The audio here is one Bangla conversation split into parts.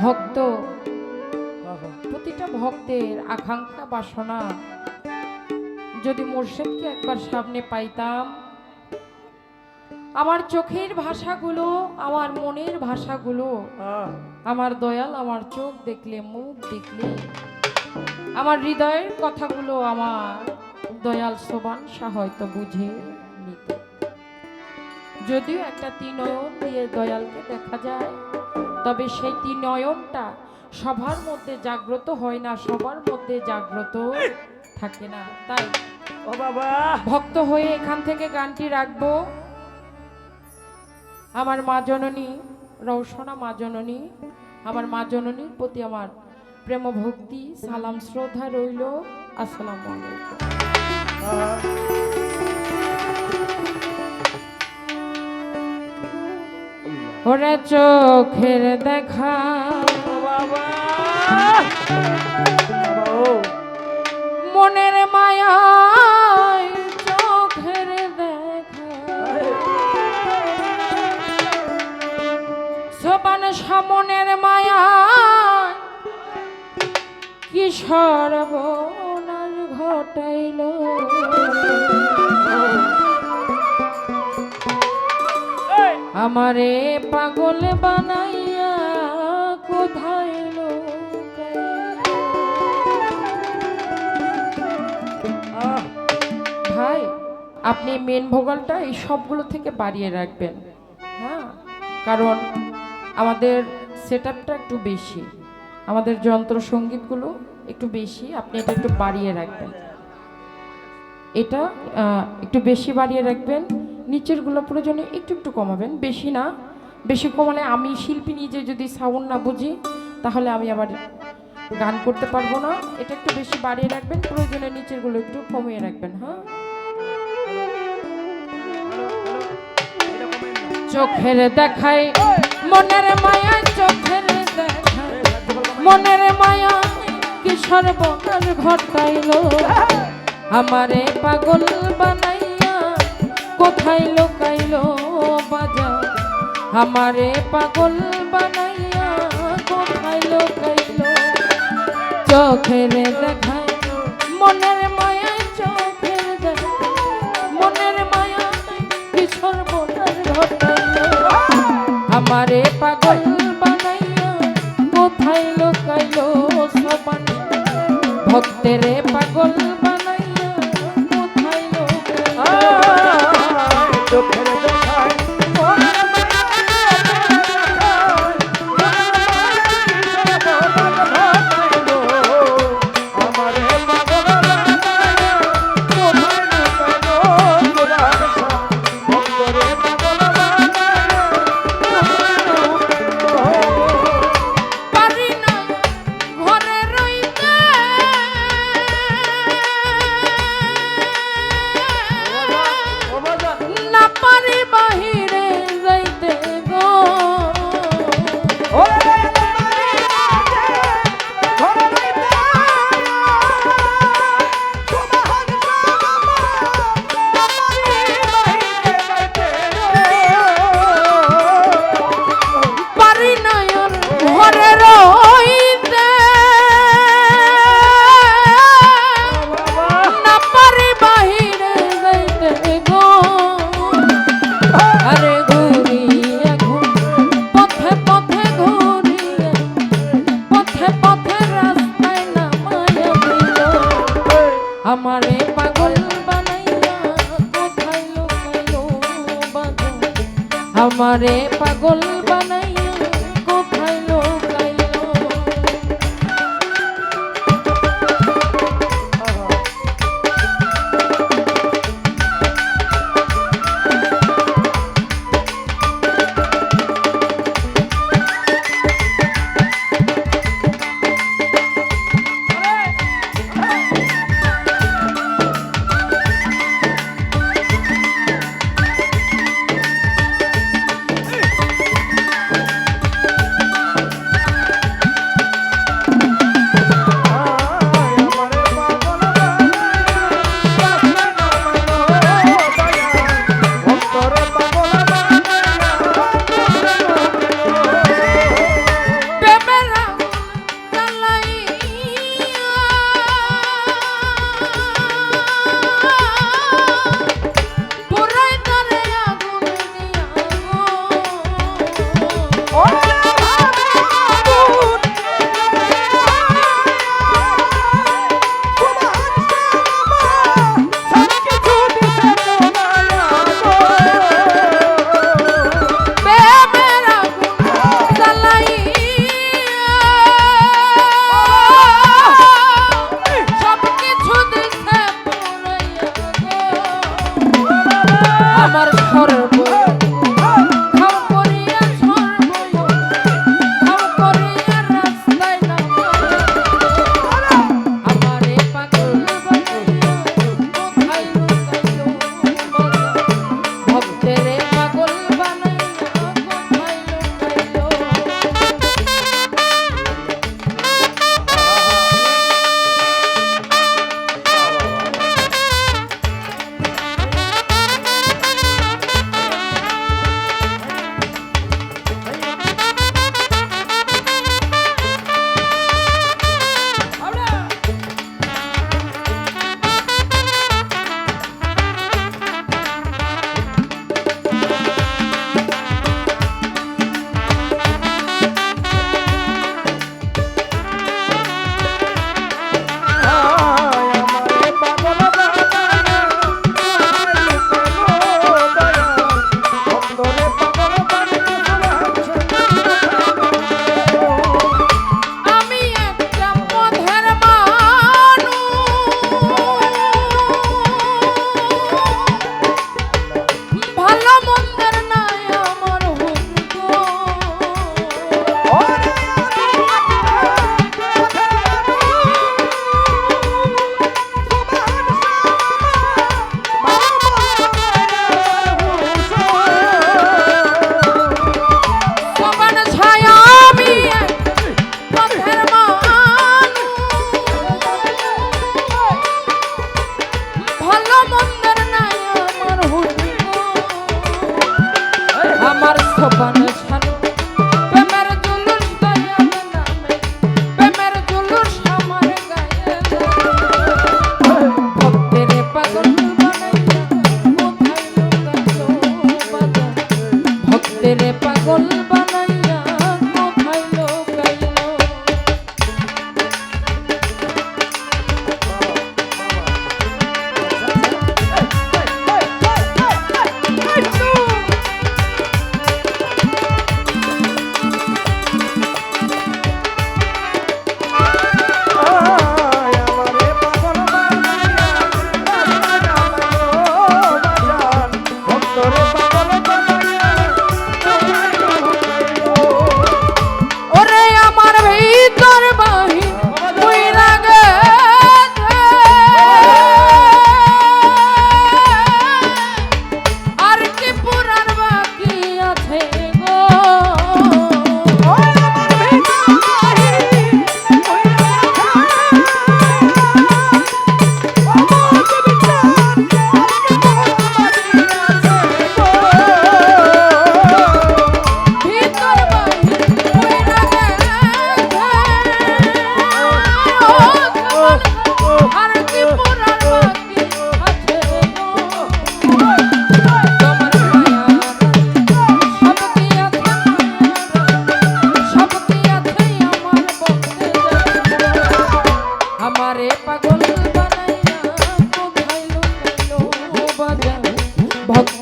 ভক্ত। প্রতিটা ভক্তের আকাঙ্ক্ষা বাসনা যদি মোর্শেদকে একবার সামনে পাইতাম আমার চোখের ভাষাগুলো আমার মনের ভাষাগুলো আমার দয়াল আমার চোখ দেখলে মুখ দেখলে আমার হৃদয়ের কথাগুলো আমার দয়াল সোবান শাহ হয়তো বুঝে নিত। যদিও একটা তিনয়ন দিয়ে দয়ালকে দেখা যায় তবে সেই তিনয়নটা সবার মধ্যে জাগ্রত হয় না সবার মধ্যে জাগ্রত থাকে না। তাই ও বাবা! ভক্ত হয়ে এখান থেকে গানটি রাখব। আমার মা জননী রৌশনা মা জননী আমার মা জননীর প্রতি আমার প্রেম ভক্তি সালাম শ্রদ্ধা রইল। আসসালামু আলাইকুম। ওরে চোখের দেখা। বাবা মনের মায়া চোখের দেখা। সোপান সামনের মায়া কি সর্বনাশ ঘটাইল। আমারে পাগল বানাইয়া কোথায়? ভাই, আপনি মেন ভোগালটা এই সবগুলো থেকে বাড়িয়ে রাখবেন। হ্যাঁ কারণ আমাদের সেট একটু বেশি, আমাদের যন্ত্র সঙ্গীতগুলো একটু বেশি, আপনি এটা একটু বাড়িয়ে রাখবেন। এটা একটু বেশি বাড়িয়ে রাখবেন। নিচেরগুলো প্রয়োজনে একটু একটু কমাবেন। বেশি না। বেশি কমালে আমি শিল্পী নিজে যদি সাউন্ড না বুঝি, তাহলে আমি আবার গান করতে পারব না। এটা একটু বেশি বাড়িয়ে রাখবেন, প্রয়োজনে নিচেরগুলো একটু কমিয়ে রাখবেন হ্যাঁ? চোখের দেখাই মনের মায়া, চোখের দেখাই মনের মায়া কি সর্বনাশ ঘটাইল? আমারে পাগল বানাইয়া কোথায় লোকাইল বাজা আমারে পাগল বানাইয়া কোথায় লোকাইল? চোখের দেখাই মনের মায়া, চোখের দেখাই মনের মায়া কি সর্বনাশ ঘটাইল। আমারে পাগল বানাইয়া কোথায় লোকাইল সবান? ভক্তেরে পাগল বানাইয়া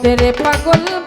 ভক্তেরে পাগল